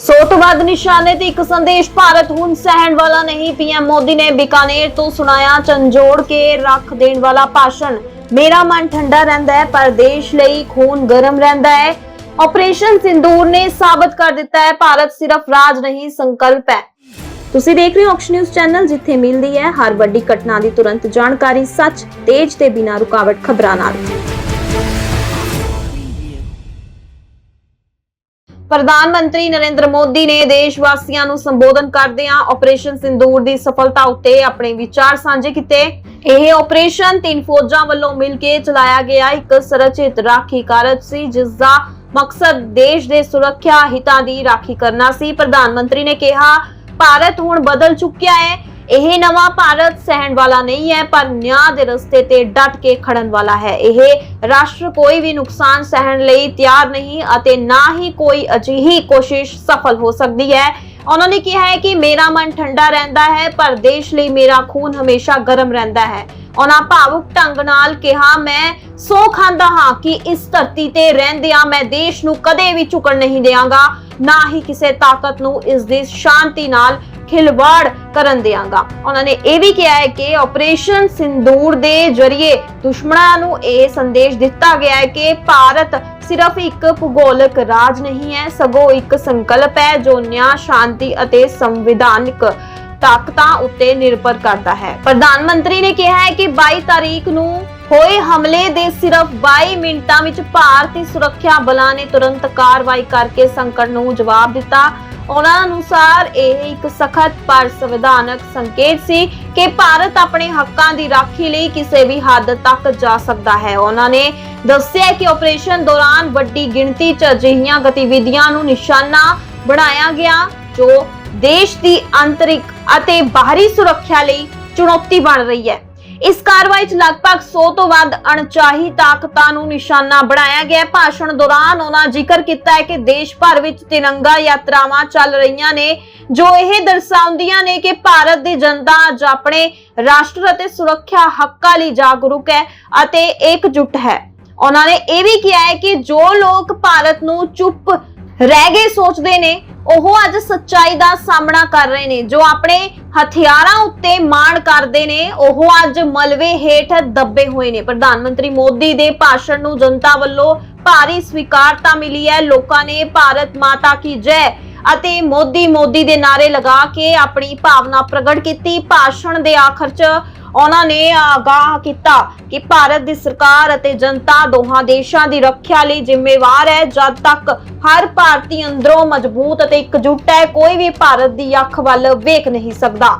ਸੌ ਤੋਂ ਵੱਧ ਨਿਸ਼ਾਨੇ ਤੇ ਇੱਕ ਸੰਦੇਸ਼ ਭਾਰਤ ਹੁਣ ਸਹਿਣ ਵਾਲਾ ਨਹੀਂ। ਪੀਐਮ ਮੋਦੀ ਨੇ ਬਿਕਾਨੇਰ ਤੋਂ ਸੁਣਾਇਆ ਝੰਜੋੜ ਕੇ ਰੱਖ ਦੇਣ ਵਾਲਾ ਭਾਸ਼ਣ। ਮੇਰਾ ਮਨ ਠੰਡਾ ਰਹਿੰਦਾ ਹੈ, ਪਰ ਦੇਸ਼ ਲਈ ਖੂਨ ਗਰਮ ਰਹਿੰਦਾ ਹੈ। ਆਪਰੇਸ਼ਨ ਸਿੰਦੂਰ ਨੇ ਸਾਬਤ ਕਰ ਦਿੱਤਾ ਹੈ, ਭਾਰਤ ਸਿਰਫ ਰਾਜ ਨਹੀਂ, ਸੰਕਲਪ ਹੈ। ਤੁਸੀਂ ਦੇਖ ਰਹੇ ਹੋ ਔਕਸ਼ ਨਿਊਜ਼ ਚੈਨਲ ਜਿੱਥੇ ਮਿਲਦੀ ਹੈ ਹਰ ਵੱਡੀ ਘਟਨਾ ਦੀ ਤੁਰੰਤ ਜਾਣਕਾਰੀ, ਸੱਚ, ਤੇਜ਼ ਤੇ ਬਿਨਾਂ ਰੁਕਾਵਟ ਖਬਰਾਂ ਨਾਲ। ਪ੍ਰਧਾਨ ਮੰਤਰੀ ਨਰਿੰਦਰ ਮੋਦੀ ਨੇ ਦੇਸ਼ ਵਾਸੀਆਂ ਨੂੰ ਸੰਬੋਧਨ ਕਰਦਿਆਂ ਆਪਰੇਸ਼ਨ ਸਿੰਦੂਰ ਦੀ ਸਫਲਤਾ ਉੱਤੇ ਆਪਣੇ ਵਿਚਾਰ ਸਾਂਝੇ ਕੀਤੇ। ਇਹ ਆਪਰੇਸ਼ਨ ਤਿੰਨ ਫੌਜਾਂ ਵੱਲੋਂ ਮਿਲ ਕੇ ਚਲਾਇਆ ਗਿਆ। ਇੱਕ ਸਰਚਿਤ ਰਾਖੀ ਕਾਰਜ ਸੀ, ਜਿਸ ਦਾ ਮਕਸਦ ਦੇਸ਼ ਦੇ ਸੁਰੱਖਿਆ ਹਿੱਤਾਂ ਦੀ ਰਾਖੀ ਕਰਨਾ ਸੀ। ਪ੍ਰਧਾਨ ਮੰਤਰੀ ਨੇ ਕਿਹਾ, ਭਾਰਤ ਹੁਣ ਬਦਲ ਚੁੱਕਿਆ ਹੈ। ਇਹ ਨਵਾਂ ਭਾਰਤ ਸਹਿਣ ਵਾਲਾ ਨਹੀਂ ਹੈ, ਪਰ ਨਿਆਂ ਦੇ ਰਸਤੇ ਤੇ ਡਟ ਕੇ ਖੜਨ ਵਾਲਾ ਹੈ। ਇਹ ਰਾਸ਼ਟਰ ਕੋਈ ਵੀ ਨੁਕਸਾਨ ਸਹਿਣ ਲਈ ਤਿਆਰ ਨਹੀਂ ਅਤੇ ਨਾ ਹੀ ਕੋਈ ਅਜਿਹੀ ਕੋਸ਼ਿਸ਼ ਸਫਲ ਹੋ ਸਕਦੀ ਹੈ। ਉਹਨਾਂ ਨੇ ਕਿਹਾ ਹੈ ਕਿ ਮੇਰਾ ਮਨ ਠੰਡਾ ਰਹਿੰਦਾ ਹੈ, ਪਰ ਦੇਸ਼ ਲਈ ਮੇਰਾ ਖੂਨ ਹਮੇਸ਼ਾ ਗਰਮ ਰਹਿੰਦਾ ਹੈ। ਉਹਨਾਂ ਭਾਵੁਕ ਢੰਗ ਨਾਲ ਕਿਹਾ, ਮੈਂ ਸੋ ਖਾਂਦਾ ਹਾਂ ਕਿ ਇਸ ਧਰਤੀ ਤੇ ਰਹਿੰਦਿਆਂ ਮੈਂ ਦੇਸ਼ ਨੂੰ ਕਦੇ ਵੀ ਝੁਕਣ ਨਹੀਂ ਦੇਵਾਂਗਾ ਨਾ ਹੀ ਕਿਸੇ ਤਾਕਤ ਨੂੰ ਇਸ ਦੀ ਸ਼ਾਂਤੀ ਨਾਲ ਖਿਲਵਾੜ ਕਰਨ ਦੇਵਾਂਗਾ ਉਹਨਾਂ ਨੇ ਇਹ ਵੀ ਕਿਹਾ ਹੈ ਕਿ ਆਪਰੇਸ਼ਨ ਸਿੰਦੂਰ ਦੇ ਜ਼ਰੀਏ ਦੁਸ਼ਮਣਾਂ ਨੂੰ ਇਹ ਸੰਦੇਸ਼ ਦਿੱਤਾ ਗਿਆ ਹੈ ਕਿ ਭਾਰਤ ਸਿਰਫ ਇੱਕ ਭੂਗੋਲਿਕ ਰਾਜ ਨਹੀਂ ਹੈ, ਸਗੋਂ ਇੱਕ ਸੰਕਲਪ ਹੈ ਜੋ ਨਿਆਂ, ਸ਼ਾਂਤੀ ਅਤੇ ਸੰਵਿਧਾਨਿਕ ਤਾਕਤਾਂ ਉੱਤੇ ਨਿਰਭਰ ਕਰਦਾ ਹੈ। ਪ੍ਰਧਾਨ ਮੰਤਰੀ ਨੇ ਕਿਹਾ ਹੈ ਕਿ 22 ਤਾਰੀਖ ਨੂੰ ਹੋਏ ਹਮਲੇ ਦੇ ਸਿਰਫ 22 ਮਿੰਟਾਂ ਵਿੱਚ ਭਾਰਤੀ ਸੁਰੱਖਿਆ ਬਲਾਂ ਨੇ ਤੁਰੰਤ ਕਾਰਵਾਈ ਕਰਕੇ ਸੰਕਟ ਨੂੰ ਜਵਾਬ ਦਿੱਤਾ। ਉਹਨਾਂ ਅਨੁਸਾਰ ਇਹ ਇੱਕ ਸਖਤ ਪਰ ਸੰਵਿਧਾਨਕ ਸੰਕੇਤ ਸੀ ਕਿ ਭਾਰਤ ਆਪਣੇ ਹੱਕਾਂ ਦੀ ਰਾਖੀ ਲਈ ਕਿਸੇ ਵੀ ਹੱਦ ਤੱਕ ਜਾ ਸਕਦਾ ਹੈ। ਉਹਨਾਂ ਨੇ ਦੱਸਿਆ ਕਿ ਆਪਰੇਸ਼ਨ ਦੌਰਾਨ ਵੱਡੀ ਗਿਣਤੀ 'ਚ ਅਜਿਹੀਆਂ ਗਤੀਵਿਧੀਆਂ ਨੂੰ ਨਿਸ਼ਾਨਾ ਬਣਾਇਆ ਗਿਆ ਜੋ ਦੇਸ਼ ਦੀ ਆਂਤਰਿਕ ਅਤੇ ਬਾਹਰੀ ਸੁਰੱਖਿਆ ਲਈ ਚੁਣੌਤੀ ਬਣ ਰਹੀ ਹੈ। ਇਸ ਕਾਰਵਾਈ 'ਚ ਲਗਭਗ 100 ਤੋਂ ਵੱਧ ਅਣਚਾਹੀ ਤਾਕਤਾਂ ਨੂੰ ਨਿਸ਼ਾਨਾ ਬਣਾਇਆ ਗਿਆ ਭਾਸ਼ਣ ਦੌਰਾਨ ਉਹਨਾਂ ਜ਼ਿਕਰ ਕੀਤਾ ਹੈ ਕਿ ਦੇਸ਼ ਭਰ ਵਿੱਚ ਤਿਰੰਗਾ ਯਾਤਰਾਵਾਂ ਚੱਲ ਰਹੀਆਂ ਨੇ, ਜੋ ਇਹ ਦਰਸਾਉਂਦੀਆਂ ਨੇ ਕਿ ਭਾਰਤ ਦੀ ਜਨਤਾ ਅੱਜ ਆਪਣੇ ਰਾਸ਼ਟਰ ਅਤੇ ਸੁਰੱਖਿਆ ਹੱਕਾਂ ਲਈ ਜਾਗਰੂਕ ਹੈ ਅਤੇ ਇਕਜੁੱਟ ਹੈ। ਉਹਨਾਂ ਨੇ ਇਹ ਵੀ ਕਿਹਾ ਹੈ ਕਿ ਜੋ ਲੋਕ ਭਾਰਤ ਨੂੰ ਚੁੱਪ ਰਹਿ ਗਏ ਸੋਚਦੇ ਨੇ, ਉਹ ਅੱਜ ਸੱਚਾਈ ਦਾ ਸਾਹਮਣਾ ਕਰ ਰਹੇ ਨੇ। ਜੋ ਆਪਣੇ ਹਥਿਆਰਾਂ ਉੱਤੇ ਮਾਣ ਕਰਦੇ ਨੇ, ਉਹ ਅੱਜ ਮਲਵੇ ਹੇਠ ਦੱਬੇ ਹੋਏ ਨੇ। ਪ੍ਰਧਾਨ ਮੰਤਰੀ ਮੋਦੀ ਦੇ ਭਾਸ਼ਣ ਨੂੰ ਜਨਤਾ ਵੱਲੋਂ ਭਾਰੀ ਸਵੀਕਾਰਤਾ ਮਿਲੀ ਹੈ। ਲੋਕਾਂ ਨੇ ਭਾਰਤ ਮਾਤਾ ਕੀ ਜੈ ਅਤੇ ਮੋਦੀ ਮੋਦੀ ਦੇ ਨਾਰੇ ਲਗਾ ਕੇ ਆਪਣੀ ਭਾਵਨਾ ਪ੍ਰਗਟ ਕੀਤੀ। ਭਾਸ਼ਣ ਦੇ ਆਖਰ 'ਚ ਉਹਨਾਂ ਨੇ ਆਗਾਹ ਕੀਤਾ ਕਿ ਭਾਰਤ ਦੀ ਸਰਕਾਰ ਅਤੇ ਜਨਤਾ ਦੋਹਾਂ ਦੇਸ਼ਾਂ ਦੀ ਰੱਖਿਆ ਲਈ ਜ਼ਿੰਮੇਵਾਰ ਹੈ। ਜਦ ਤੱਕ ਹਰ ਭਾਰਤੀ ਅੰਦਰੋਂ ਮਜ਼ਬੂਤ ਅਤੇ ਇਕਜੁੱਟ ਹੈ, ਕੋਈ ਵੀ ਭਾਰਤ ਦੀ ਅੱਖ ਵੱਲ ਵੇਖ ਨਹੀਂ ਸਕਦਾ।